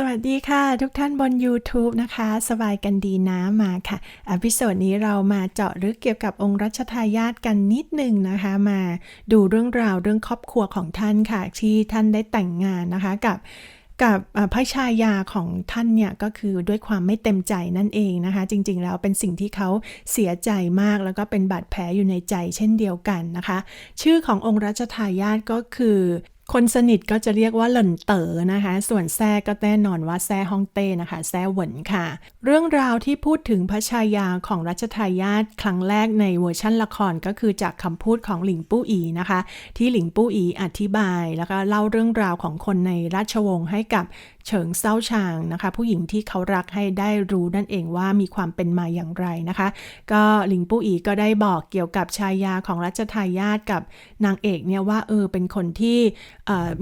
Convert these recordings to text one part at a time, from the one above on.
สวัสดีค่ะ ทุกท่านบน YouTube นะคะ สบายกันดีนะมาค่ะอพิโซดนี้เรามาเจาะลึกเกี่ยวกับองค์รัชทายาทกันนิดหนึ่งนะคะ มาดูเรื่องราวเรื่องครอบครัวของท่านค่ะ ที่ท่านได้แต่งงานนะคะกับกับพระชายาของท่านเนี่ยก็คือด้วยความไม่เต็มใจนั่นเองนะคะ จริงๆแล้วเป็นสิ่งที่เขาเสียใจมากแล้วก็เป็นบาดแผลอยู่ในใจเช่นเดียวกันนะคะ ชื่อขององค์รัชทายาทก็คือ คนสนิทก็จะเรียกว่าหล่นเต๋อนะคะ ส่วนแซ่ก็แน่นอนว่าแซ่ฮ่องเต้นะคะ แซ่เหวินค่ะ เรื่องราวที่พูดถึงพระชายาของรัชทายาทครั้งแรกในเวอร์ชั่นละครก็คือจากคำพูดของหลิงปู้อีนะคะ ที่หลิงปู้อีอธิบาย แล้วก็เล่าเรื่องราวของคนในราชวงศ์ให้กับเฉิงเซาชางนะคะ ผู้หญิงที่เขารักให้ได้รู้นั่นเองว่ามีความเป็นมาอย่างไรนะคะ ก็หลิงปู้อีก็ได้บอกเกี่ยวกับชายาของรัชทายาทกับนางเอกเนี่ยว่าเออเป็นคนที่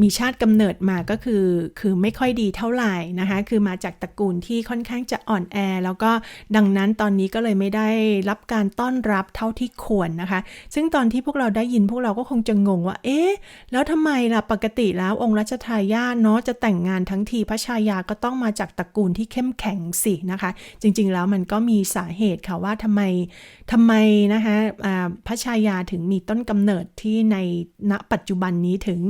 มีชาติกำเนิดมาก็คือ คือไม่ค่อยดีเท่าไหร่นะคะ คือมาจากตระกูลที่ค่อนข้างจะอ่อนแอ แล้วก็ดังนั้นตอนนี้ก็เลยไม่ได้รับการต้อนรับเท่าที่ควรนะคะ ซึ่งตอนที่พวกเราได้ยินพวกเราก็คงจะงงว่า เอ๊ะ แล้วทำไมล่ะ ปกติแล้วองค์รัชทายาทเนาะจะแต่งงานทั้งทีพระชายาก็ต้องมาจากตระกูลที่เข้มแข็งสินะคะ จริงๆแล้วมันก็มีสาเหตุค่ะว่าทำไมทำไมนะคะอ่าพระชายาถึงมีต้นกำเนิดที่ในณปัจจุบันนี้ถึง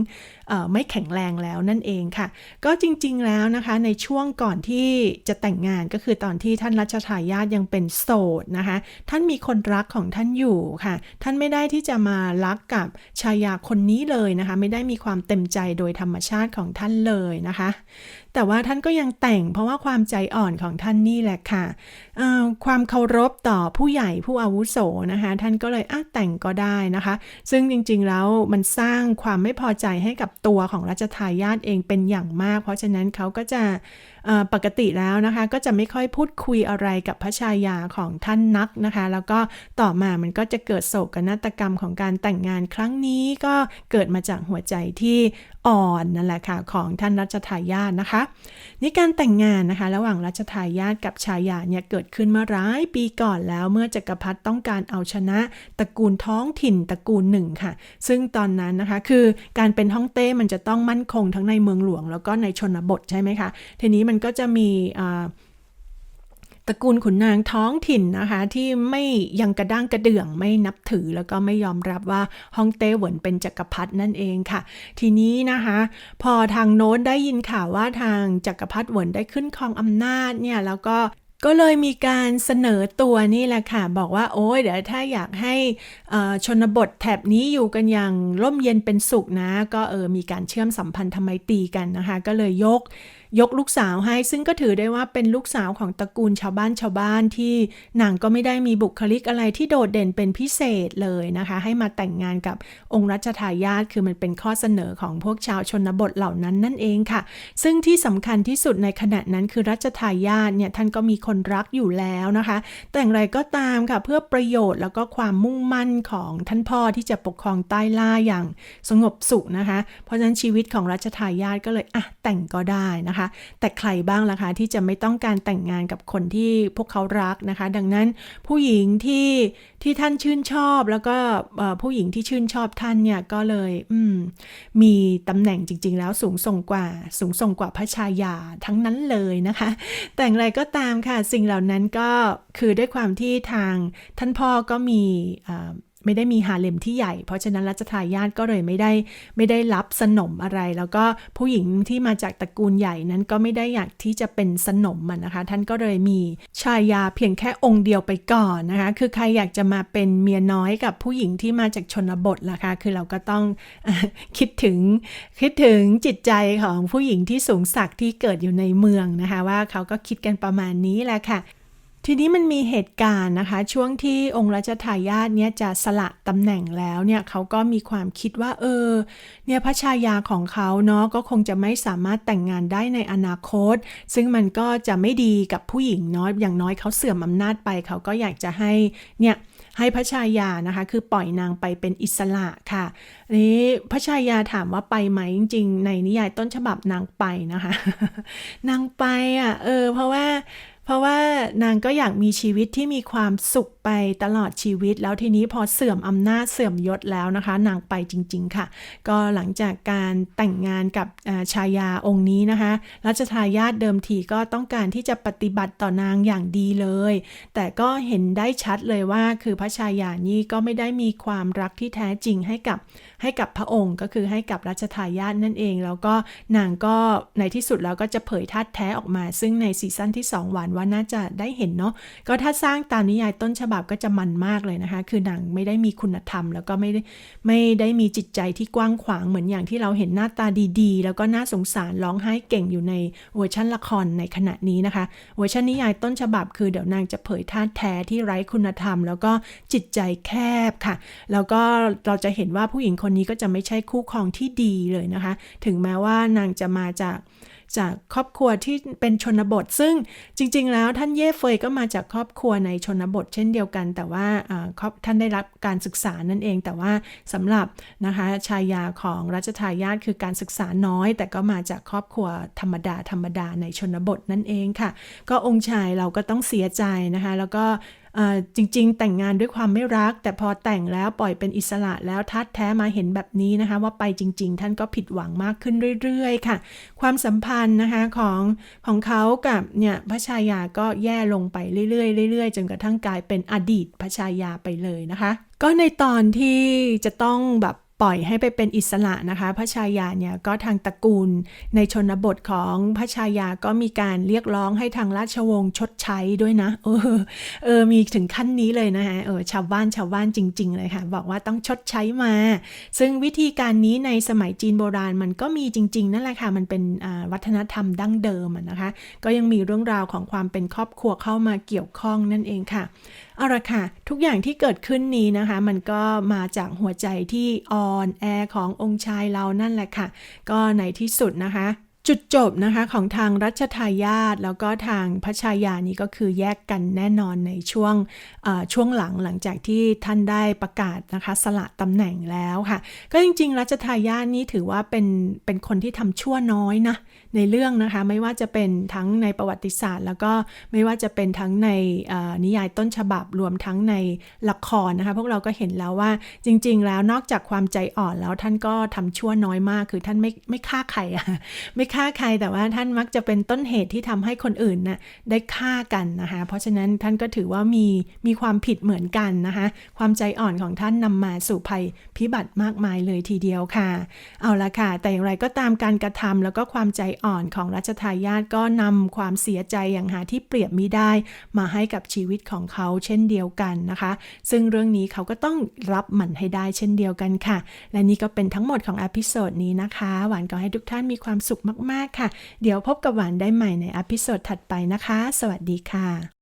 ไม่แข็งแรงแล้วนั่นเองค่ะ ก็จริงๆแล้วนะคะในช่วงก่อนที่จะแต่งงานก็คือตอนที่ท่านรัชทายาทยังเป็นโสดนะคะ ท่านมีคนรักของท่านอยู่ค่ะ ท่านไม่ได้ที่จะมารักกับชายาคนนี้เลยนะคะ ไม่ได้มีความเต็มใจโดยธรรมชาติของท่านเลยนะคะ แต่ว่าท่านก็ยังแต่งเพราะว่าความใจอ่อนของท่านนี่แหละค่ะความเคารพต่อผู้ใหญ่ผู้อาวุโสนะคะ ท่านก็เลยอะแต่งก็ได้นะคะ ซึ่งจริงๆแล้วมันสร้างความไม่พอใจให้กับตัวของรัชทายาทเองเป็นอย่างมาก เพราะฉะนั้นเขาก็จะ ปกติแล้วนะคะก็จะไม่ค่อยพูดคุยอะไรกับพระชายาของท่านนักนะคะ แล้วก็ต่อมามันก็จะเกิดโศกนาฏกรรมของการแต่งงานครั้งนี้ก็เกิดมาจากหัวใจที่อ่อนนั่นแหละค่ะของท่านรัชทายาทนะคะนี่การแต่งงานนะคะ ระหว่างรัชทายาทกับชายาเนี่ยเกิดขึ้นมาหลายปีก่อนแล้วเมื่อจักรพรรดิต้องการเอาชนะตระกูลท้องถิ่นตระกูลหนึ่งค่ะ ซึ่งตอนนั้นนะคะคือการเป็นฮ่องเต้มันจะต้องมั่นคงทั้งในเมืองหลวง แล้วก็ในชนบทใช่ไหมคะทีนี้มันก็จะมีตระกูลขุนนางท้องถิ่นนะคะที่ไม่ยังกระด้างกระเดื่องไม่นับถือแล้วก็ไม่ยอมรับว่าฮ่องเต้เหวินเป็นจักรพรรดินั่นเองค่ะ ทีนี้นะคะพอทางโน้นได้ยินข่าวว่าทางจักรพรรดิเหวินได้ขึ้นครองอำนาจเนี่ยแล้วก็ก็เลยมีการเสนอตัวนี่แหละค่ะ บอกว่าโอ้ยเดี๋ยวถ้าอยากให้ชนบทแถบนี้อยู่กันอย่างร่มเย็นเป็นสุขนะ ก็เออมีการเชื่อมสัมพันธ์ทำไมตีกันนะคะ ก็เลยยก ยกลูกสาวให้ ซึ่งก็ถือได้ว่าเป็นลูกสาวของตระกูลชาวบ้านชาวบ้านที่นางก็ไม่ได้มีบุคลิกอะไรที่โดดเด่นเป็นพิเศษเลยนะคะ ให้มาแต่งงานกับองค์รัชทายาทคือมันเป็นข้อเสนอของพวกชาวชนบทเหล่านั้นนั่นเองค่ะ ซึ่งที่สำคัญที่สุดในขณะนั้นคือรัชทายาทเนี่ยท่านก็มีคนรักอยู่แล้วนะคะ แต่อย่างไรก็ตามค่ะเพื่อประโยชน์แล้วก็ความมุ่งมั่นของท่านพ่อที่จะปกครองใต้ล่าอย่างสงบสุขนะคะ เพราะฉะนั้นชีวิตของรัชทายาทก็เลยอะแต่งก็ได้นะคะแต่ใครบ้างล่ะคะที่จะไม่ต้องการแต่งงานกับคนที่พวกเขารักนะคะ ดังนั้นผู้หญิงที่ที่ท่านชื่นชอบแล้วก็ผู้หญิงที่ชื่นชอบท่านเนี่ยก็เลยอืมมีตำแหน่งจริง ๆ แล้วสูงส่งกว่าสูงส่งกว่าพระชายาทั้งนั้นเลยนะคะ แต่อย่างไรก็ตามค่ะสิ่งเหล่านั้นก็คือด้วยความที่ทางท่านพ่อก็มี ไม่ได้มีฮาเลมที่ใหญ่ เพราะฉะนั้นรัชทายาทก็เลยไม่ได้ไม่ได้รับสนมอะไร แล้วก็ผู้หญิงที่มาจากตระกูลใหญ่นั้นก็ไม่ได้อยากที่จะเป็นสนมมันนะคะ ท่านก็เลยมีชายาเพียงแค่องค์เดียวไปก่อนนะคะ คือใครอยากจะมาเป็นเมียน้อยกับผู้หญิงที่มาจากชนบทล่ะคะ คือเราก็ต้องคิดถึงคิดถึงจิตใจของผู้หญิงที่สูงศักที่เกิดอยู่ในเมืองนะคะ ว่าเขาก็คิดกันประมาณนี้แหละค่ะ ทีนี้มันมีเหตุการณ์นะคะ ช่วงที่องค์รัชทายาทเนี่ยจะสละตำแหน่งแล้วเนี่ยเขาก็มีความคิดว่า เออ เนี่ยพระชายาของเขาเนาะก็คงจะไม่สามารถแต่งงานได้ในอนาคต ซึ่งมันก็จะไม่ดีกับผู้หญิงเนาะอย่างน้อยเขาเสื่อมอำนาจไป เขาก็อยากจะให้เนี่ยให้พระชายานะคะ คือปล่อยนางไปเป็นอิสระค่ะนนี้พระชายาถามว่าไปไหมจริง ๆ ในนิยายต้นฉบับนางไปนะคะ นางไปอะเออเพราะว่า เพราะว่านางก็อยากมีชีวิตที่มีความสุข ไปตลอดชีวิต แล้วทีนี้พอเสื่อมอำนาจเสื่อมยศแล้วนะคะ นางไปจริง ๆ ค่ะ ก็หลังจากการแต่งงานกับชายาองค์นี้นะคะรัชทายาทเดิมทีก็ต้องการที่จะปฏิบัติต่อนางอย่างดีเลย แต่ก็เห็นได้ชัดเลยว่าคือพระชายานี่ก็ไม่ได้มีความรักที่แท้จริงให้กับให้กับพระองค์ก็คือให้กับรัชทายาทนั่นเอง แล้วก็นางก็ในที่สุดแล้วก็จะเผยธาตุแท้ออกมา ซึ่งในซีซั่นที่ 2 หวานว่าน่าจะได้เห็นเนาะก็ถ้าสร้างตามนิยายต้นฉบับก็จะมันมากเลยนะคะ คือนางไม่ได้มีคุณธรรม แล้วก็ไม่ได้ไม่ได้มีจิตใจที่กว้างขวางเหมือนอย่างที่เราเห็นหน้าตาดีๆ แล้วก็น่าสงสารร้องไห้เก่งอยู่ในเวอร์ชันละครในขณะนี้นะคะ เวอร์ชันนิยายต้นฉบับคือเดี๋ยวนางจะเผยธาตุแท้ที่ไร้คุณธรรม แล้วก็จิตใจแคบค่ะ แล้วก็เราจะเห็นว่าผู้หญิงคนนี้ก็จะไม่ใช่คู่ครองที่ดีเลยนะคะ ถึงแม้ว่านางจะมาจาก จากครอบครัวที่เป็นชนบท ซึ่งจริง ๆ แล้วท่านเย่เฟยก็มาจากครอบครัวในชนบทเช่นเดียวกัน แต่ว่าท่านได้รับการศึกษานั่นเอง แต่ว่าสำหรับนะคะชายาของรัชทายาทคือการศึกษาน้อย แต่ก็มาจากครอบครัวธรรมดาธรรมดาในชนบทนั่นเองค่ะ ก็องค์ชายเราก็ต้องเสียใจนะคะ แล้วก็ จริง ๆ แต่งงานด้วยความไม่รัก แต่พอแต่งแล้วปล่อยเป็นอิสระแล้วทัดแท้มาเห็นแบบนี้นะคะ ว่าไปจริง ๆ ท่านก็ผิดหวังมากขึ้นเรื่อย ๆ ค่ะ ความสัมพันธ์นะคะของของเขากับเนี่ยพระชายาก็แย่ลงไปเรื่อยๆเรื่อยๆจนกระทั่งกลายเป็นอดีตพระชายาไปเลยนะคะ ก็ในตอนที่จะต้องแบบ ปล่อยให้ไปเป็นอิสระนะคะพระชายาเนี่ยก็ทางตระกูล ในชนบทของพระชายาก็มีการเรียกร้องให้ทางราชวงศ์ชดใช้ด้วยนะ เออเออมีถึงขั้นนี้เลยนะฮะเออชาวบ้านชาวบ้านจริง ๆ เลยค่ะ บอกว่าต้องชดใช้มา ซึ่งวิธีการนี้ในสมัยจีนโบราณมันก็มีจริง ๆ นั่นแหละค่ะ มันเป็นวัฒนธรรมดั้งเดิมนะคะ ก็ยังมีเรื่องราวของความเป็นครอบครัวเข้ามาเกี่ยวข้องนั่นเองค่ะ เอาละค่ะ ทุกอย่างที่เกิดขึ้นนี้นะคะ มันก็มาจากหัวใจที่อ่อนแอขององค์ชายเรานั่นแหละค่ะ ก็ในที่สุดนะคะ จุดจบนะคะของทางรัชทายาทแล้วก็ทางพระชายานี่ก็คือแยกกันแน่นอนในช่วงช่วงหลังหลังจากที่ท่านได้ประกาศนะคะสละตำแหน่งแล้วค่ะ ก็จริง ๆ รัชทายาทนี่ถือว่าเป็นเป็นคนที่ทำชั่วน้อยนะในเรื่องนะคะไม่ว่าจะเป็นทั้งในประวัติศาสตร์ แล้วก็ไม่ว่าจะเป็นทั้งในนิยายต้นฉบับรวมทั้งในละครนะคะพวกเราก็เห็นแล้วว่าจริง ๆ แล้วนอกจากความใจอ่อนแล้วท่านก็ทำชั่วน้อยมาก คือท่านไม่ไม่ฆ่าใครอะไม่ฆ่าใครแต่ว่าท่านมักจะเป็นต้นเหตุที่ทำให้คนอื่นน่ะได้ฆ่ากันนะคะเพราะฉะนั้นท่านก็ถือว่ามีมีความผิดเหมือนกันนะคะความใจอ่อนของท่านนำมาสู่ภัยพิบัติมากมายเลยทีเดียวค่ะ เอาละค่ะ แต่อย่างไรก็ตามการกระทำแล้วก็ความใจอ่อนของรัชทายาทก็นำความเสียใจอย่างหาที่เปรียบมิได้ มาให้กับชีวิตของเขาเช่นเดียวกันนะคะ ซึ่งเรื่องนี้เขาก็ต้องรับมันให้ได้เช่นเดียวกันค่ะ และนี่ก็เป็นทั้งหมดของอพิโซดนี้นะคะ หวานก็ให้ทุกท่านมีความสุขมากมากๆค่ะ เดี๋ยวพบกับหวานได้ใหม่ในอพิโซดถัดไปนะคะ สวัสดีค่ะ